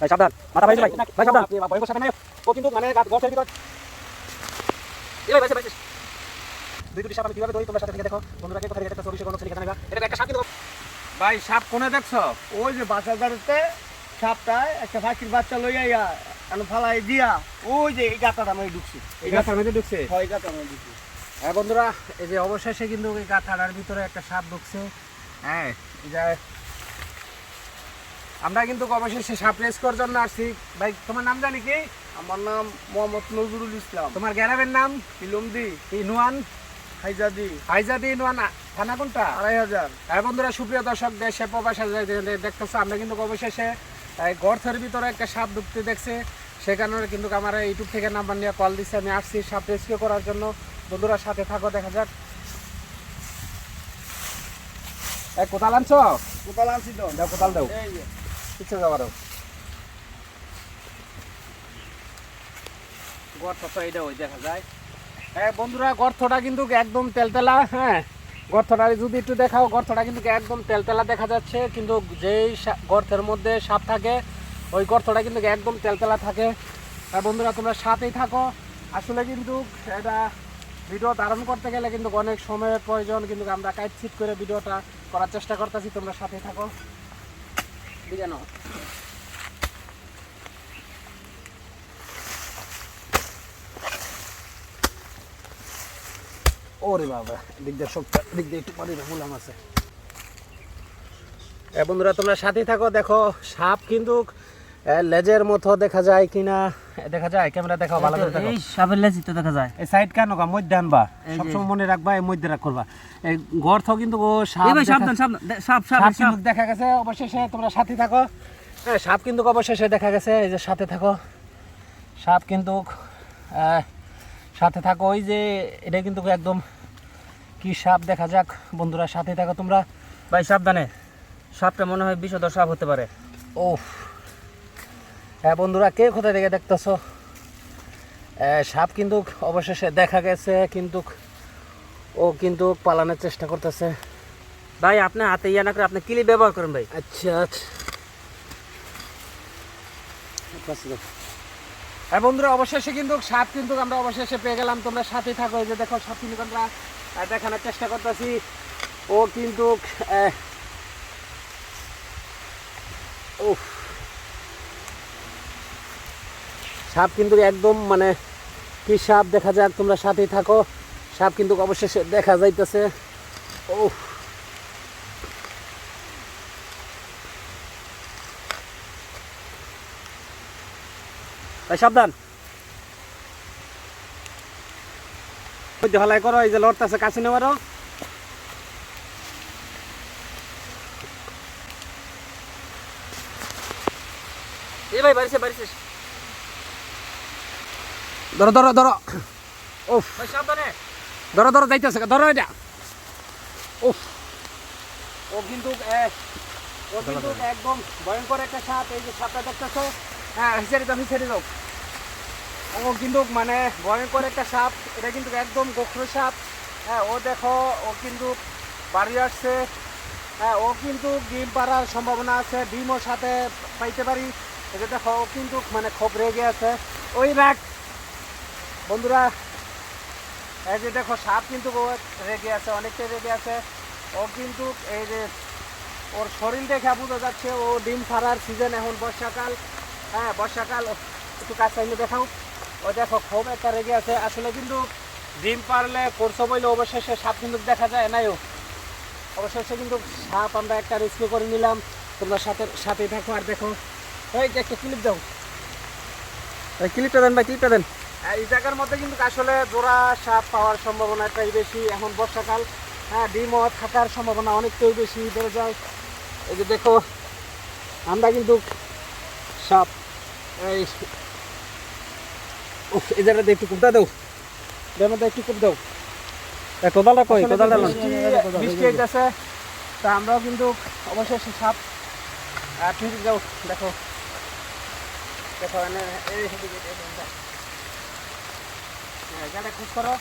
ভাই সাবধান মাথা ভাই ভাই ভাই সাবধান ভয়ঙ্কর সাথে ও কিন্তু মানে গছের ভিতর ভাই ভাই দুই দুটি সাপ আমি কীভাবে ধরি তোমরা সাথে দেখো বন্ধুরা কে কোথায় কোনো ছেলে নেবা এটা একটা সাপ ভাই সাপ কোনে দেখছ ওই যে বাচ্চা দাঁড়াতে সাপটায় একটা ফাঁকির বাচ্চা লইয়া ইয়া কেন ফালাই দিয়া ওই যে এই গাতাটা আমি ঢুকছি এই গাছের মধ্যে ঢুকছে হয় গাতা আমি ঢুকছি হ্যাঁ বন্ধুরা এই যে অবশেষে কিন্তু এই গাথাটার ভিতরে একটা সাপ ঢুকছে হ্যাঁ এই আমরা কিন্তু অবশেষে সাপ রেস করার জন্য আসছি। ভাই তোমার নাম জানি কি? আমার নাম মোহাম্মদ নজরুল ইসলাম। তোমার গ্যারামের নাম? ইলমদি ইনুয়ান হাইজাদি। হাইজাদি ইনুয়ান থানা কোনটা? আড়াই হাজার। হ্যাঁ বন্ধুরা সুপ্রিয় দর্শক দেশে প্রবাসে দেখতেছো আমরা কিন্তু অবশেষে এই গর্তের ভিতরে একটা সাপ ঢুকতে দেখছে। সে কারণে কিন্তু আমার ইউটিউব থেকে নাম্বার নিয়ে কল দিচ্ছে আমি আসছি সাপ রেস্কিউ করার জন্য। বন্ধুরা সাথে থাকো দেখা যাক। কোথাল আনছো? কোথাও আনছি তো? কোথাল দাও। এই যে পিছিয়ে যাওয়ার গর্ত তো এইটা ওই দেখা যায়। হ্যাঁ বন্ধুরা, গর্তটা কিন্তু একদম হ্যাঁ। গর্তটা যদি একটু দেখাও, গর্তটা কিন্তু একদম দেখা যাচ্ছে। কিন্তু যেই গর্তের মধ্যে সাপ থাকে, ওই গর্তটা কিন্তু একদম তেলতেলা থাকে। বন্ধুরা, তোমরা সাথেই থাকো। আসলে কিন্তু এটা ভিডিও ধারণ করতে গেলে কিন্তু অনেক সময়ের প্রয়োজন। কিন্তু আমরা কাইট ছিট করে ভিডিওটা করার চেষ্টা করতেছি, তোমরা সাথেই থাকো। দিকে ওরে বাবা দিক দিয়ে সব দিক দিয়ে একটু মুলাম আছে। বন্ধুরা, তোমরা সাথে থাকো, দেখো, সাপ কিন্তু লেজের মতো দেখা যায় কিনা? দেখা যায় ক্যামেরা দেখাও ভালো করে দেখো এই সাপের লেজি তো দেখা যায়। এই সাইড কেন গা মধ্যে আনবা। সবসময় মনে রাখবা এই মধ্যে রাখ করবা। এই গর্ত কিন্তু ও সাপ এই সাবধান সাবধান। সাপ সাপ সাপ। দেখা গেছে অবশেষে তোমরা সাথে থাকো। হ্যাঁ সাপ কিন্তু অবশেষে দেখা গেছে এই যে সাথে থাকো। সাপ কিন্তু সাথে থাকো। ওই যে এটা কিন্তু একদম কি সাপ দেখা যাক বন্ধুরা সাথে থাকো তোমরা। ভাই সাবধানে। সাপটা মনে হয় বিষধর সাপ হতে পারে। ও হ্যাঁ বন্ধুরা কে কোথায় থেকে দেখতেছো? সাপ কিন্তু অবশেষে দেখা গেছে কিন্তু ও কিন্তু পালানোর চেষ্টা করতেছে। ভাই আপনি হাতে ইয়া না করে আপনি কিলি ব্যবহার করেন ভাই। আচ্ছা আচ্ছা। হ্যাঁ বন্ধুরা অবশেষে কিন্তু সাপ কিন্তু আমরা অবশেষে পেয়ে গেলাম। তোমরা সাথে থাকো যে দেখো সাপ কিন্তু আমরা দেখানোর চেষ্টা করতেছি। ও কিন্তু আহ, উফ সাপ কিন্তু একদম মানে কি সাপ? দেখা যাক, তোমরা সাথেই থাকো। সাপ কিন্তু অবশেষে দেখা যাইতেছে। ভাই, সাবধান। হলাই করো, এই যে লড়তেছে কাছে নেওয়ারও এই ভাই, বাড়িছে বাড়িছে। ধরো ধরো ধরো। সাবধানে। ধরো ধরো যাইতেছে। ধরো এটা। উফ। ও কিন্তু ও কিন্তু একদম ভয়ঙ্কর একটা সাপ। এই যে সাপটা দেখতেছো? হ্যাঁ হিসারি দাও হিসারি দাও। ও কিন্তু মানে ভয়ঙ্কর একটা সাপ। এটা কিন্তু একদম গোখরো সাপ। হ্যাঁ ও দেখো ও কিন্তু বাড়ি আসছে। হ্যাঁ ও কিন্তু ডিম পাড়ার সম্ভাবনা আছে। ডিমও সাথে পাইতে পারি। এটা দেখো ও কিন্তু মানে খুব রেগে আছে। ওই রাখ বন্ধুরা, এই যে দেখো, সাপ কিন্তু রেগে আছে অনেকটাই রেগে আছে। ও কিন্তু এই যে, ওর শরীর দেখে বোঝা যাচ্ছে, ও ডিম ছাড়ার সিজন এখন বর্ষাকাল। হ্যাঁ বর্ষাকাল একটু কাছে এনে দেখাও। ও দেখো, খুব একটা রেগে আছে। আসলে কিন্তু ডিম পারলে করছ বলে অবশেষে সাপ কিন্তু দেখা যায় নাইও অবশেষে কিন্তু সাপ আমরা একটা রেস্কিউ করে নিলাম। তোমরা সাথে সাথে দেখো আর দেখো। এই একটা ক্লিপ দাও। ক্লিপটা দেন ভাই ক্লিপটা দেন। এই জায়গার মধ্যে কিন্তু আসলে জোড়া সাপ পাওয়ার সম্ভাবনাটাই বেশি। এখন বর্ষাকাল হ্যাঁ ডিমও থাকার সম্ভাবনা অনেকটাই বেশি বেড়ে যায়। এই যে দেখো আমরা কিন্তু সাপ এই এই জায়গাটা একটু কুপটা দাও। এর মধ্যে একটু কুপ দাও। কোদালটা কই? কোদালটা বৃষ্টি- হইতেছে। তা আমরাও কিন্তু অবশেষে সাপ ঠিক যাও দেখো। এই এদিকে, এই এদিকে, যাও। হ্যাঁ, খোঁজ করো।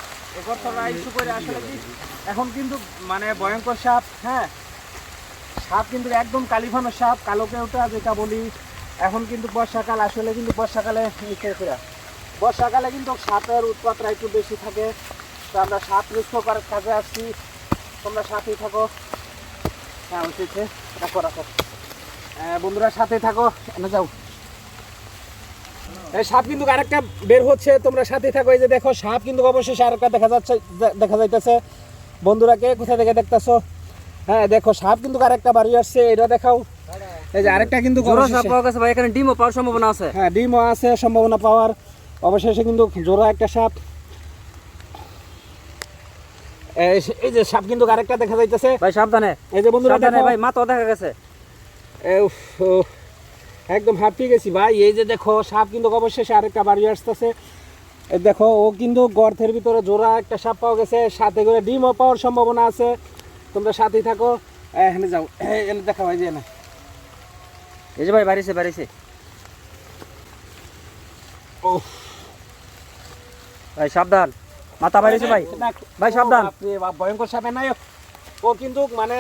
আসলে এখন কিন্তু মানে ভয়ঙ্কর সাপ হ্যাঁ? সাপ কিন্তু একদম কালিফানো সাপ কালো কেউটা যেটা বলি। এখন কিন্তু বর্ষাকাল আসলে কিন্তু বর্ষাকালে বর্ষাকালে কিন্তু সাপের উৎপাতটা একটু বেশি থাকে। তো আমরা সাপ রিস্ক করার কাজে আসছি। তোমরা সাথেই থাকো। হ্যাঁ রাখো আহ, বন্ধুরা সাথে থাকো। এনে যাও। সাপ কিন্তু আরেকটা বের হচ্ছে তোমরা সাথে থাকো। এই যে দেখো সাপ কিন্তু অবশেষে আরেকটা দেখা যাচ্ছে দেখা যাইতেছে। বন্ধুরা কে কোথা থেকে দেখতেছো? হ্যাঁ দেখো সাপ কিন্তু আরেকটা বাড়ি আসছে এটা দেখাও। এই যে আরেকটা কিন্তু জোড়া সাপ পাওয়া গেছে ভাই এখানে ডিমও পাওয়ার সম্ভাবনা আছে। হ্যাঁ ডিমও আছে সম্ভাবনা পাওয়ার। অবশেষে কিন্তু জোড়া একটা সাপ। এই যে সাপ কিন্তু আরেকটা দেখা যাইতেছে। ভাই সাবধানে। এই যে বন্ধুরা ভাই মাথা দেখা গেছে। উফ, একদম হাঁপিয়ে গেছি ভাই। এই যে দেখো সাপ কিন্তু অবশেষে আরেকটা বাড়ি আসতেছে। দেখো ও কিন্তু গর্তের ভিতরে জোড়া একটা সাপ পাওয়া গেছে। সাথে করে ডিমও পাওয়ার সম্ভাবনা আছে। তোমরা সাথেই থাকো। এখানে যাও। এনে দেখা ভাই যে এনে এই যে ভাই বাড়িছে বাড়িছে। ও ভাই সাবধান। মাথা বাড়িছে ভাই। ভাই, সাবধান। ভয়ঙ্কর সাপে নাই ও কিন্তু মানে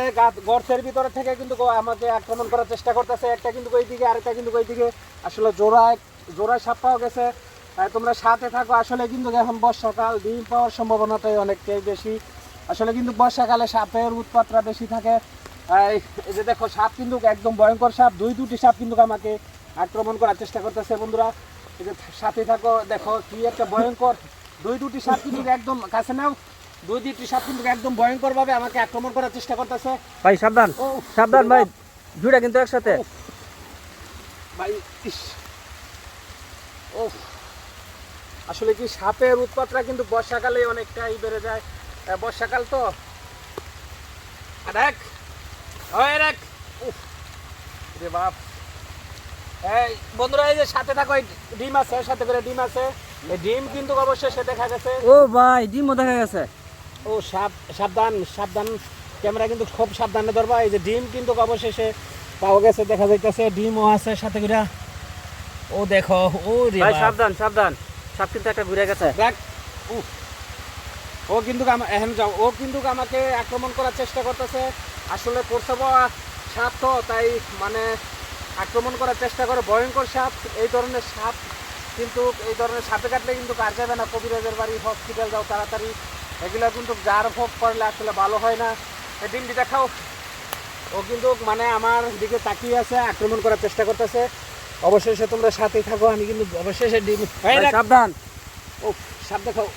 গর্তের ভিতরে থেকে কিন্তু আমাকে আক্রমণ করার চেষ্টা করতেছে। একটা কিন্তু ওই দিকে, আরেকটা কিন্তু ওই দিকে। আসলে জোড়া জোড়া সাপ পাওয়া গেছে। তোমরা সাথে থাকো। আসলে কিন্তু এখন বর্ষাকাল, ডিম পাওয়ার সম্ভাবনাটাই অনেকটাই বেশি। আসলে কিন্তু বর্ষাকালে সাপের উৎপাতটা বেশি থাকে। এই এই যে দেখো, সাপ কিন্তু একদম ভয়ঙ্কর সাপ। দুই দুটি সাপ কিন্তু আমাকে আক্রমণ করার চেষ্টা করতেছে, বন্ধুরা। এই যে সাথে থাকো, দেখো, কি একটা ভয়ঙ্কর। দুই দুটি সাপ কিন্তু একদম কাছে নাও। দুই সাপ কিন্তু একদম ভয়ঙ্কর ভাবে আমাকে আক্রমণ করার চেষ্টা করতেছে। ভাই সাবধান সাবধান ভাই দুইটা কিন্তু একসাথে। ভাই ও। আসলে কি সাপের উৎপাতটা কিন্তু বর্ষাকালে অনেকটাই বেড়ে যায়। বর্ষাকাল তো। রে বাপ। এই বন্ধুরা এই যে সাথে থাকো ডিম আছে সাথে করে ডিম আছে। এই ডিম কিন্তু অবশ্যই সে দেখা গেছে। ও ভাই ডিমও দেখা গেছে। ও সাব সাবধান সাবধান। ক্যামেরা কিন্তু খুব সাবধানে ধরবা। এই যে ডিম কিন্তু অবশেষে পাওয়া গেছে দেখা যাইতেছে ডিমও আছে সাথে করে। ও দেখো ও রে ভাই সাবধান সাবধান। সাপ কিন্তু একটা ঘুরে গেছে। দেখ। ও কিন্তু আমা- এখন যাও ও কিন্তু আমাকে আক্রমণ করার চেষ্টা করতেছে। আসলে করছব সাপ তো তাই মানে আক্রমণ করার চেষ্টা করে। ভয়ঙ্কর সাপ এই ধরনের সাপ। কিন্তু এই ধরনের সাপে কাটলে কিন্তু কার যাবে না? কবিরাজের বাড়ি হসপিটাল যাও তাড়াতাড়ি। এগুলো কিন্তু যার ভোগ করলে আসলে ভালো হয় না। এই ডিমটি দেখাও। ও কিন্তু মানে আমার দিকে তাকিয়ে আছে আক্রমণ করার চেষ্টা করতেছে। অবশেষে তোমরা সাথেই থাকো আমি কিন্তু অবশেষে ডিম। সাবধান। ও সাপ দেখাও।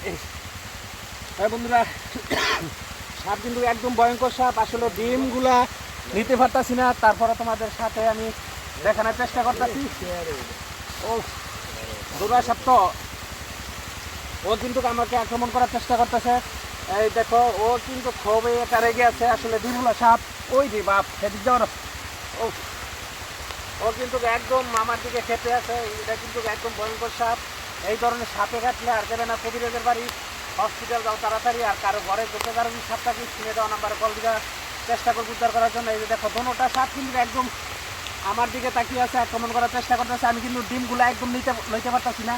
হ্যাঁ বন্ধুরা সাপ কিন্তু একদম ভয়ঙ্কর সাপ। আসলে ডিমগুলা নিতে পারতাছি না তারপরে তোমাদের সাথে আমি দেখানোর চেষ্টা করতেছি। ও দুর্গা সাপ তো ও কিন্তু আমাকে আক্রমণ করার চেষ্টা করতেছে। এই দেখো, ও কিন্তু খুবই একটা রেগে আছে। আসলে ডিমগুলা সাপ, ওই যে বাপ, সেদিক যাওয়ার ও ও কিন্তু একদম আমার দিকে খেতে আছে। এটা কিন্তু একদম ভয়ঙ্কর সাপ। এই ধরনের সাপে কাটলে আর যাবে না কবিরাজের বাড়ি। হসপিটাল যাও তাড়াতাড়ি, আর কারও ঘরে যেতে কারও যদি সাপটাকে কিনে দেওয়া নাম্বারে কল দিবা। চেষ্টা করব উদ্ধার করার জন্য। এই যে দেখো, দোনোটা সাপ কিন্তু একদম আমার দিকে তাকিয়ে আছে, আক্রমণ করার চেষ্টা করতেছে। আমি কিন্তু ডিমগুলো একদম নিতে লইতে পারতাছি না।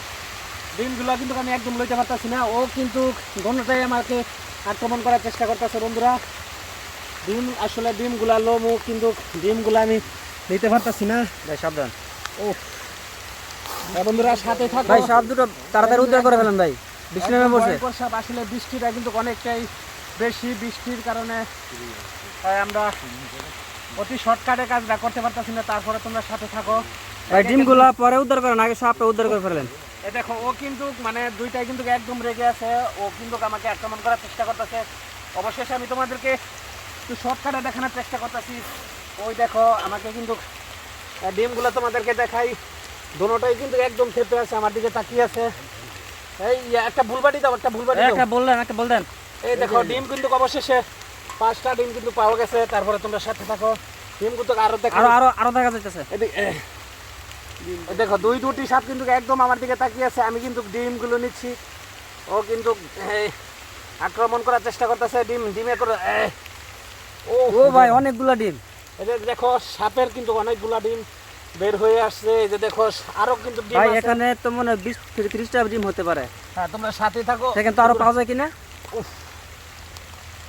ডিমগুলো কিন্তু আমি একদম লইতে পারতাছি না। ও কিন্তু দোনোটাই আমাকে আক্রমণ করার চেষ্টা করতেছে বন্ধুরা। ডিম আসলে ডিমগুলা লোমও কিন্তু ডিমগুলো আমি নিতে পারতাছি না। ভাই সাবধান। ও বন্ধুরা সাথে থাকো। ভাই সাপ দুটো তাড়াতাড়ি উদ্ধার করে ফেলেন ভাই। বৃষ্টি নেমে পড়ছে। সাপ। আসলে বৃষ্টিটা কিন্তু অনেকটাই বেশি বৃষ্টির কারণে তাই আমরা অতি শর্টকাটে কাজটা করতে পারতেছি না। তারপরে তোমরা সাথে থাকো। ভাই ডিমগুলা পরে উদ্ধার করেন আগে সাপটা উদ্ধার করে ফেলেন। এ দেখো ও কিন্তু মানে দুইটাই কিন্তু একদম রেগে আছে। ও কিন্তু আমাকে আক্রমণ করার চেষ্টা করতেছে। অবশেষে আমি তোমাদেরকে একটু শর্টকাটে দেখানোর চেষ্টা করতেছি। ওই দেখো আমাকে কিন্তু ডিমগুলো তোমাদেরকে দেখাই। দোনোটাই কিন্তু একদম খেপে আছে আমার দিকে তাকিয়ে আছে। এই একটা ভুলবাটি দাও একটা ভুলবাটি একটা বললেন একটা বলতেন এই দেখো ডিম কিন্তু অবশেষে পাঁচটা ডিম কিন্তু পাওয়া গেছে তারপরে তোমরা সাথে থাকো। ডিম কিন্তু আরও দেখো আরও আরও আরও দেখা যাইতেছে। দেখো দুই দুটি সাপ কিন্তু একদম আমার দিকে তাকিয়ে আছে আমি কিন্তু ডিমগুলো নিচ্ছি। ও কিন্তু আক্রমণ করার চেষ্টা করতেছে ডিম ডিমে করে ও ও ভাই অনেকগুলা ডিম। এই দেখো সাপের কিন্তু অনেকগুলা ডিম বের হয়ে আসছে এই যে দেখো আরও কিন্তু ডিম ভাই এখানে তো মনে হয় বিশ ত্রিশটা ডিম হতে পারে। হ্যাঁ তোমরা সাথে থাকো। সেখানে তো আরও পাওয়া যায় কিনা?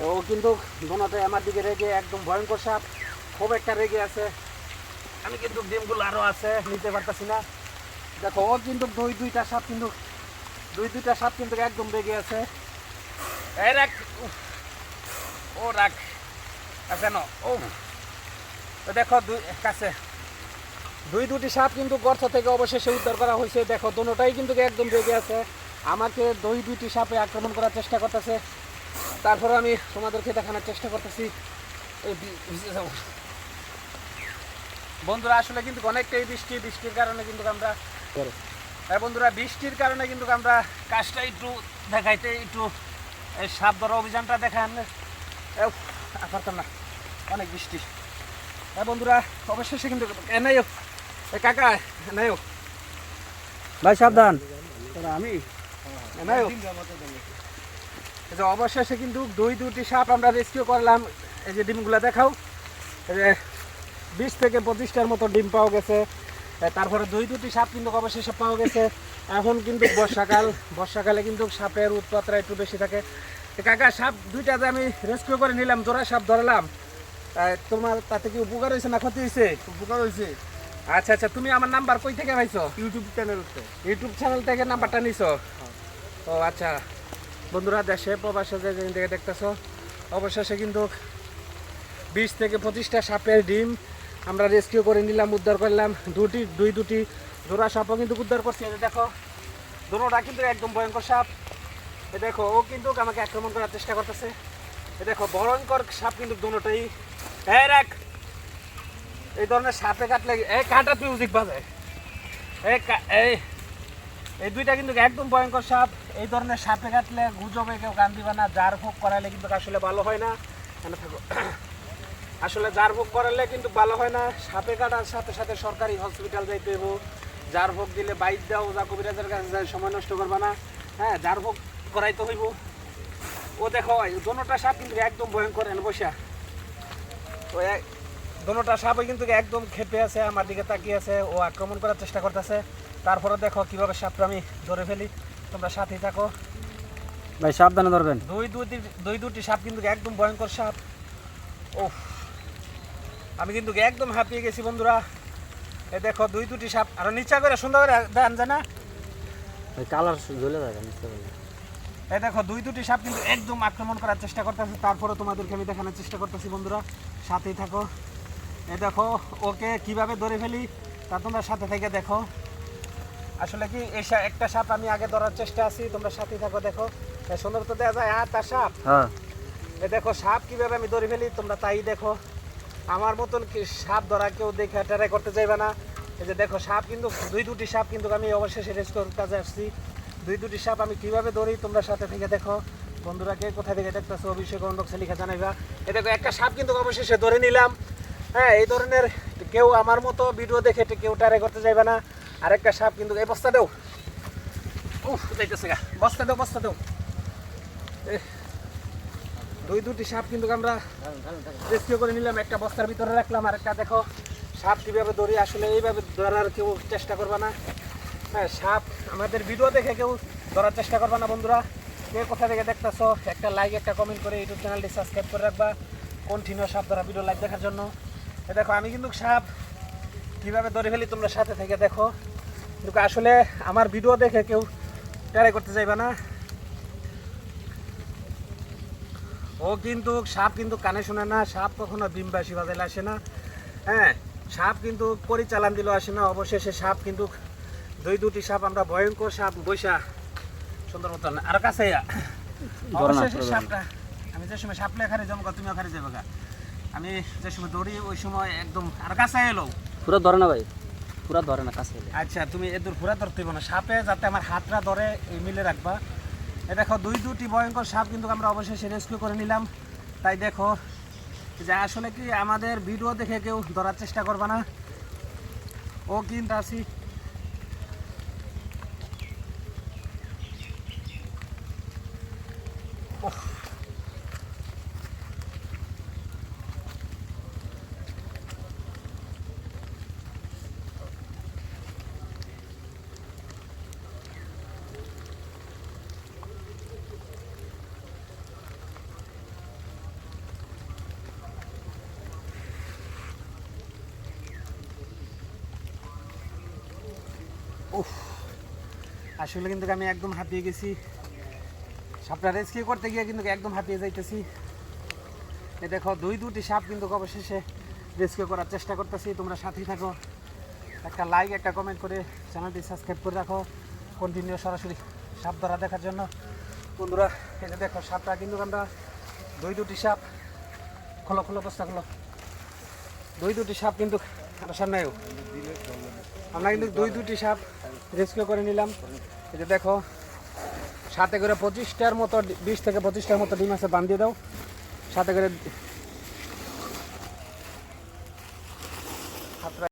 ও কিন্তু দোনোটাই আমার দিকে রেগে একদম ভয়ঙ্কর সাপ খুব একটা রেগে আছে। আমি কিন্তু ডিমগুলো আরও আছে, নিতে পারতেছি না। দেখো ও কিন্তু দুই, দুইটা সাপ কিন্তু, দুই, দুইটা সাপ কিন্তু একদম বেগে আছে। এই রাখ ও রাখ আছে ন ও দেখো, দুই, কাছে। দুই দুটি সাপ কিন্তু গর্ত থেকে অবশেষে উদ্ধার করা হয়েছে। দেখো দুটোটাই কিন্তু একদম রেগে আছে। আমাকে দুই, দুইটি সাপে আক্রমণ করার চেষ্টা করতেছে। তারপরে আমি তোমাদেরকে দেখানোর চেষ্টা করতেছি। বন্ধুরা আসলে কিন্তু অনেকটাই বৃষ্টি বৃষ্টির কারণে কিন্তু আমরা হ্যাঁ বন্ধুরা বৃষ্টির কারণে কিন্তু আমরা কাজটা একটু দেখাইতে একটু এই সাপ ধরা অভিযানটা দেখান। পারতাম না। অনেক বৃষ্টি। হ্যাঁ বন্ধুরা অবশেষে কিন্তু এনেই কাকা এনেই ভাই সাবধান। আমি? এই অবশেষে কিন্তু দুই দুটি সাপ আমরা রেস্কিউ করলাম। এই যে ডিমগুলো দেখাও। যে বিশ থেকে পঁচিশটার মতো ডিম পাওয়া গেছে। তারপরে দুই দুটি সাপ কিন্তু অবশেষে পাওয়া গেছে। এখন কিন্তু বর্ষাকাল বর্ষাকালে কিন্তু সাপের উৎপাতটা একটু বেশি থাকে। কাকা সাপ দুইটা যে আমি রেস্কিউ করে নিলাম জোড়া সাপ ধরলাম। তোমার তাতে কি উপকার হয়েছে না ক্ষতি হয়েছে? উপকার হয়েছে। আচ্ছা আচ্ছা তুমি আমার নাম্বার কই থেকে পাইছো? ইউটিউব চ্যানেল ইউটিউব চ্যানেল থেকে নাম্বারটা নিছো? ও আচ্ছা। বন্ধুরা দেশে প্রবাসে যে দেখতেছো অবশেষে কিন্তু বিশ থেকে পঁচিশটা সাপের ডিম আমরা রেস্কিউ করে নিলাম, উদ্ধার করলাম দুটি, দুই দুটি জোড়া সাপও কিন্তু উদ্ধার করছি। যে দেখো দুটোটা কিন্তু একদম ভয়ঙ্কর সাপ। এ দেখো, ও কিন্তু আমাকে আক্রমণ করার চেষ্টা করতেছে। এ দেখো, ভয়ঙ্কর সাপ কিন্তু দুটোটাই এই রাখ। এই ধরনের সাপে কাটলে এই কাটা মিউজিক বাজে। এই এই দুইটা কিন্তু একদম ভয়ঙ্কর সাপ। এই ধরনের সাপে কাটলে গুজবে, কেউ কান দিবে না। জার ভোগ করালে কিন্তু আসলে ভালো হয় না। থাকো। আসলে জার ভোগ করালে কিন্তু ভালো হয় না। সাপে কাটার সাথে সাথে সরকারি হসপিটাল যাইতে হইব। জার ভোগ দিলে বাইক দাও যা কবিরাজের কাছে যায় সময় নষ্ট করবা না। হ্যাঁ জার ভোগ করাইতে হইব। ও দেখো দোনোটা সাপ কিন্তু একদম ভয়ঙ্কর এনে বসা ও দোনোটা সাপই কিন্তু একদম খেপে আছে আমার দিকে তাকিয়ে আছে। ও আক্রমণ করার চেষ্টা করতেছে। তারপরে দেখো কীভাবে সাপটা আমি ধরে ফেলি। তোমরা সাথেই থাকো। ভাই সাবধানে ধরবেন। দুই দুটি দুই দুটি সাপ কিন্তু একদম ভয়ঙ্কর সাপ। ও আমি কিন্তু একদম হাঁপিয়ে গেছি বন্ধুরা। এ দেখো দুই দুটি সাপ। আর নিচা করে সুন্দর করে দেন জানা? কালার যাবে নিচে এই দেখো দুই দুটি সাপ কিন্তু একদম আক্রমণ করার চেষ্টা করতেছে। তারপরে তোমাদেরকে আমি দেখানোর চেষ্টা করতেছি বন্ধুরা। সাথেই থাকো। এ দেখো ওকে কীভাবে ধরে ফেলি তা তোমরা সাথে থেকে দেখো। আসলে কি এই একটা সাপ আমি আগে ধরার চেষ্টা আছি তোমরা সাথেই থাকো দেখো। এই সুন্দর তো দেওয়া যায় আর তার সাপ? হ্যাঁ। এ দেখো সাপ কীভাবে আমি ধরে ফেলি তোমরা তাই দেখো। আমার মতন কি সাপ ধরা কেউ দেখে ট্রাই করতে চাইবে না? এই যে দেখো, সাপ কিন্তু, দুই দুটি সাপ কিন্তু আমি অবশেষে রেস্টোর কাজে আসছি। দুই দুটি সাপ আমি কীভাবে ধরি তোমরা সাথে থেকে দেখো। বন্ধুরা, কে কোথা থেকে দেখতেছো অবশ্যই কমেন্ট বক্সে লিখে জানাইবা। এ দেখো, একটা সাপ কিন্তু অবশেষে ধরে নিলাম। হ্যাঁ এই ধরনের কেউ আমার মতো ভিডিও দেখে কেউ ট্রাই করতে চাইবে না। আরেকটা সাপ কিন্তু এই, বস্তা দেও। উফ, যাইতেছে গা। বস্তা দেও বস্তা দেও। দুই দুটি সাপ কিন্তু আমরা রেস্কিউ করে নিলাম। একটা বস্তার ভিতরে রাখলাম, আর একটা দেখো, সাপ কীভাবে ধরি, আসলে এইভাবে ধরার কেউ চেষ্টা করবে না। হ্যাঁ সাপ আমাদের ভিডিও দেখে কেউ ধরার চেষ্টা করবে না, বন্ধুরা। কে কোথা থেকে দেখতেছো, একটা লাইক একটা কমেন্ট করে ইউটিউব চ্যানেলটি সাবস্ক্রাইব করে রাখবা কন্টিনিউ সাপ ধরা ভিডিও লাইক দেখার জন্য। দেখো, আমি কিন্তু সাপ কীভাবে ধরে ফেলি, তোমরা সাথে থেকে দেখো। কিন্তু আসলে আমার ভিডিও দেখে কেউ ট্রাই করতে চাইবে না। ও কিন্তু সাপ কিন্তু কানে শোনে না সাপ কখনো ডিমবাসী বাজাইলে আসে না। হ্যাঁ সাপ কিন্তু পরিচালন দিল আসে না। অবশেষে সাপ কিন্তু দুই দুটি সাপ আমরা ভয়ঙ্কর সাপ বৈশা সুন্দর মতন। আর কাছে অবশেষে সাপটা আমি যে সময় সাপলে এখানে জমা তুমি ওখানে যাবে গা। আমি যে সময় দৌড়ি ওই সময় একদম আর কাছে এলো। পুরো ধরে না ভাই পুরো ধরে না কাছে আচ্ছা তুমি এদুর পুরা ধরতে না। সাপে যাতে আমার হাতটা ধরে মিলে রাখবা। এ দেখো, দুই দুটি ভয়ঙ্কর সাপ কিন্তু আমরা অবশেষে রেস্কিউ করে নিলাম। তাই দেখো, যে আসলে কি আমাদের ভিডিও দেখে কেউ ধরার চেষ্টা করবে না। ও কিন্তু আছি। আসলে কিন্তু আমি একদম হাঁপিয়ে গেছি। সাপটা রেস্কিউ করতে গিয়ে কিন্তু একদম হাঁপিয়ে যাইতেছি। এ দেখো, দুই দুটি সাপ কিন্তু অবশেষে রেস্কিউ করার চেষ্টা করতেছি। তোমরা সাথেই থাকো। একটা লাইক একটা কমেন্ট করে চ্যানেলটি সাবস্ক্রাইব করে রাখো। কন্টিনিউ সরাসরি সাপ ধরা দেখার জন্য। বন্ধুরা যে দেখো, সাপটা কিন্তু আমরা দুই দুটি সাপ খোলো খোলো বস্তা খোলো। দুই দুটি সাপ কিন্তু আমার সামনেও আমরা কিন্তু দুই দুটি সাপ রেস্কিউ করে নিলাম। এই যে দেখো, সাথে করে পঁচিশটার মতো বিশ থেকে পঁচিশটার মতো ডিম আছে, বান্ধিয়ে দাও। সাথে করে